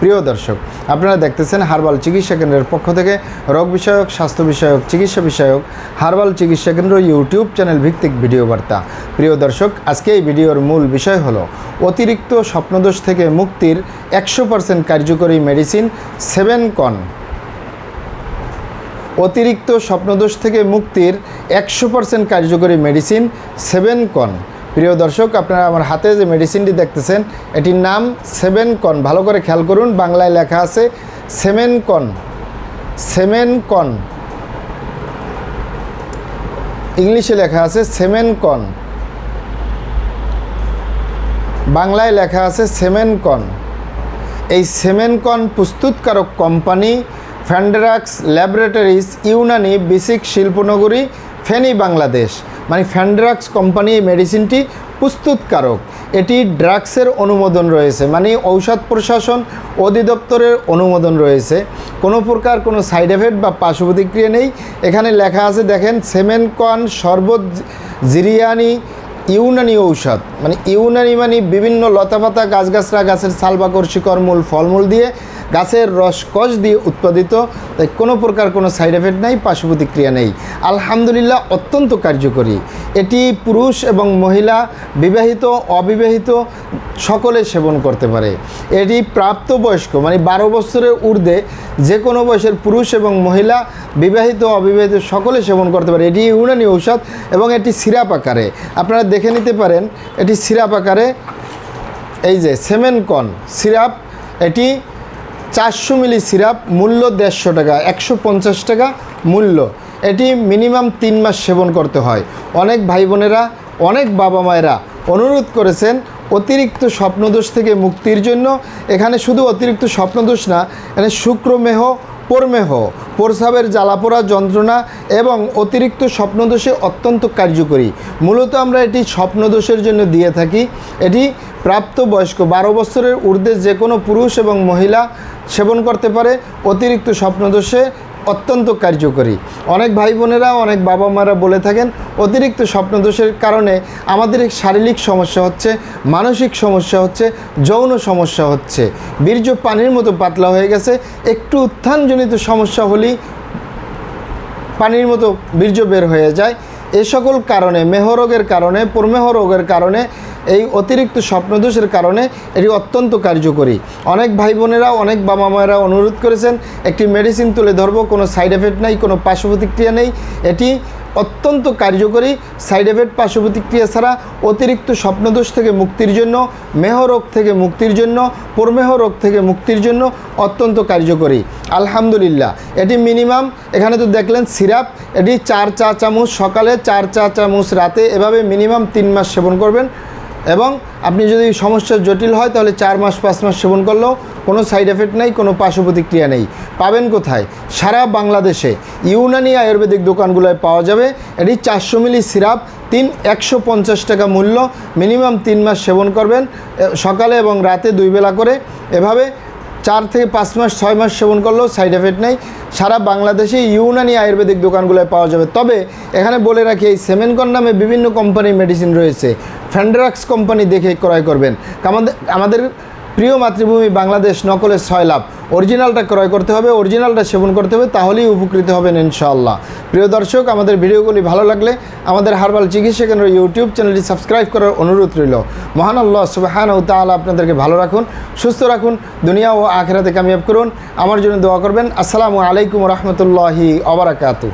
প্রিয় দর্শক, আপনারা দেখতেছেন হার্বাল চিকিৎসা কেন্দ্রের পক্ষ থেকে রোগ বিষয়ক, স্বাস্থ্য বিষয়ক, চিকিৎসা বিষয়ক হার্বাল চিকিৎসা কেন্দ্র ইউটিউব চ্যানেল ভিত্তিক ভিডিও বার্তা। প্রিয় দর্শক, আজকে এই ভিডিওর মূল বিষয় হলো, অতিরিক্ত স্বপ্নদোষ থেকে মুক্তির একশো পার্সেন্ট কার্যকরী মেডিসিন সেভেন কন। অতিরিক্ত স্বপ্নদোষ থেকে মুক্তির একশো পার্সেন্ট কার্যকরী মেডিসিন সেভেন কন। প্রিয় দর্শক, আপনারা আমার হাতে যে মেডিসিনটি দেখতেছেন, এটির নাম সেভেন কন ভালো করে খেয়াল করুন, বাংলায় লেখা আছে সেমেন কন সেমেন কন ইংলিশে লেখা আছে সেমেন কন বাংলায় লেখা আছে সেমেন কন এই সেমেনকন প্রস্তুতকারক কোম্পানি ফ্যান্ডেরাক্স ল্যাবরেটরিজ ইউনানি বেসিক শিল্পনগরী ফেনী বাংলাদেশ মানে ফ্যান্ডেরাক্স কোম্পানি এই মেডিসিনটি প্রস্তুতকারক। এটি ড্রাগসের অনুমোদন রয়েছে মানে ঔষধ প্রশাসন অধিদপ্তরের অনুমোদন রয়েছে। কোনো প্রকার কোনো সাইড এফেক্ট বা পার্শ্ব প্রতিক্রিয়া নেই। এখানে লেখা আছে, দেখেন সেমেনকন শরবত, জিরিয়ানি, ইউনানি ঔষধ। মানে ইউনানি মানে বিভিন্ন লতাপাতা, গাছগাছরা, গাছের সালবাকর শিকড় মূল ফলমূল দিয়ে গাছের রস রসকস দিয়ে উৎপাদিত, তাই কোনো প্রকার কোনো সাইড এফেক্ট নেই পার্শ্ব প্রতিক্রিয়া নেই। আলহামদুলিল্লাহ, অত্যন্ত কার্যকরী। এটি পুরুষ এবং মহিলা, বিবাহিত, অবিবাহিত, সকলে সেবন করতে পারে। এটি প্রাপ্তবয়স্ক মানে বারো বছরের ঊর্ধ্বে যে কোনো বয়সের পুরুষ এবং মহিলা, বিবাহিত, অবিবাহিত, সকলে সেবন করতে পারে। এটি ইউনানি ঔষধ এবং এটি সিরাপ আকারে। আপনারা দেখে নিতে পারেন, এটি সিরাপ আকারে, এই যে সেমেনকন সিরাপ, এটি চারশো মিলি সিরাপ, মূল্য দেড়শো টাকা, একশো পঞ্চাশ টাকা মূল্য। এটি মিনিমাম তিন মাস সেবন করতে হয়। অনেক ভাই বোনেরা, অনেক বাবা মায়েরা অনুরোধ করেছেন অতিরিক্ত স্বপ্নদোষ থেকে মুক্তির জন্য। এখানে শুধু অতিরিক্ত স্বপ্নদোষ না, এখানে শুক্রমেহ, পরমেহ, প্রস্রাবের জ্বালাপোড়া যন্ত্রণা এবং অতিরিক্ত স্বপ্নদোষে অত্যন্ত কার্যকরী। মূলত আমরা এটি স্বপ্নদোষের জন্য দিয়ে থাকি। এটি প্রাপ্তবয়স্ক বারো বছরের ঊর্ধ্বে যে কোনো পুরুষ এবং মহিলা সেবন করতে পারে, অতিরিক্ত স্বপ্নদোষে অত্যন্ত কার্যকরী। অনেক ভাই বোনেরা অনেক বাবা মারা বলে থাকেন, অতিরিক্ত স্বপ্নদোষের কারণে আমাদের শারীরিক সমস্যা হচ্ছে, মানসিক সমস্যা হচ্ছে, যৌন সমস্যা হচ্ছে। বীর্য পানির মতো পাতলা হয়ে গেছে, একটু উত্থানজনিত সমস্যা হলেই পানির মতো বীর্য বের হয়ে যায়। এ সকল কারণে মেহরোগের কারণে, প্রমেহ রোগের কারণে এই অতিরিক্ত স্বপ্নদোষের কারণে এটি অত্যন্ত কার্যকরী। অনেক ভাই বোনেরা অনেক বাবা মায়েরা অনুরোধ করেছেন, একটি মেডিসিন তুলে ধরবো, কোনো সাইড এফেক্ট নেই, কোনো পার্শ্ব প্রতিক্রিয়া নেই। এটি অত্যন্ত কার্যকরী সাইড এফেক্ট পার্শ্ব প্রতিক্রিয়া ছাড়া অতিরিক্ত স্বপ্নদোষ থেকে মুক্তির জন্য, মেহ রোগ থেকে মুক্তির জন্য, প্রমেহ রোগ থেকে মুক্তির জন্য অত্যন্ত কার্যকরী। আলহামদুলিল্লাহ, এটি মিনিমাম এখানে তো দেখলেন সিরাপ, এটি চার চা চামচ সকালে, চার চা চামচ রাতে, এভাবে মিনিমাম তিন মাস সেবন করবেন। এবং আপনি যদি সমস্যা জটিল হয়, তাহলে চার মাস, পাঁচ মাস সেবন করলেও কোনো সাইড এফেক্ট নেই, কোনো পার্শ্ব প্রতিক্রিয়া নেই। পাবেন কোথায়? সারা বাংলাদেশে ইউনানি আয়ুর্বেদিক দোকানগুলোয় পাওয়া যাবে। এটি চারশো মিলি সিরাপ, তিন একশো পঞ্চাশ টাকা মূল্য, মিনিমাম তিন মাস সেবন করবেন সকালে এবং রাতে দুই বেলা করে। এভাবে চার থেকে পাঁচ মাস, ছয় মাস সেবন করলেও সাইড এফেক্ট নেই। সারা বাংলাদেশে ইউনানি আয়ুর্বেদিক দোকানগুলোয় পাওয়া যাবে। তবে এখানে বলে রাখি, এই সেমেনকন নামে বিভিন্ন কোম্পানির মেডিসিন রয়েছে। ফ্যান্ড্রাক্স কোম্পানি দেখে ক্রয় করবেন। আমাদের আমাদের প্রিয় মাতৃভূমি বাংলাদেশ নকলের ছয় লাভ। অরিজিনালটা ক্রয় করতে হবে, অরিজিনালটা সেবন করতে হবে, তাহলেই উপকৃত হবেন ইনশাআল্লাহ। প্রিয় দর্শক, আমাদের ভিডিওগুলি ভালো লাগলে আমাদের হার্বাল চিকিৎসা কেন্দ্র ইউটিউব চ্যানেলটি সাবস্ক্রাইব করার অনুরোধ রইল। মহান আল্লাহ সুবাহান ও তাআলা আপনাদেরকে ভালো রাখুন, সুস্থ রাখুন, দুনিয়া ও আখেরাতে কামিয়াব করুন। আমার জন্য দোয়া করবেন। আসসালামু আলাইকুম রহমতুল্লাহি অবরাকাতু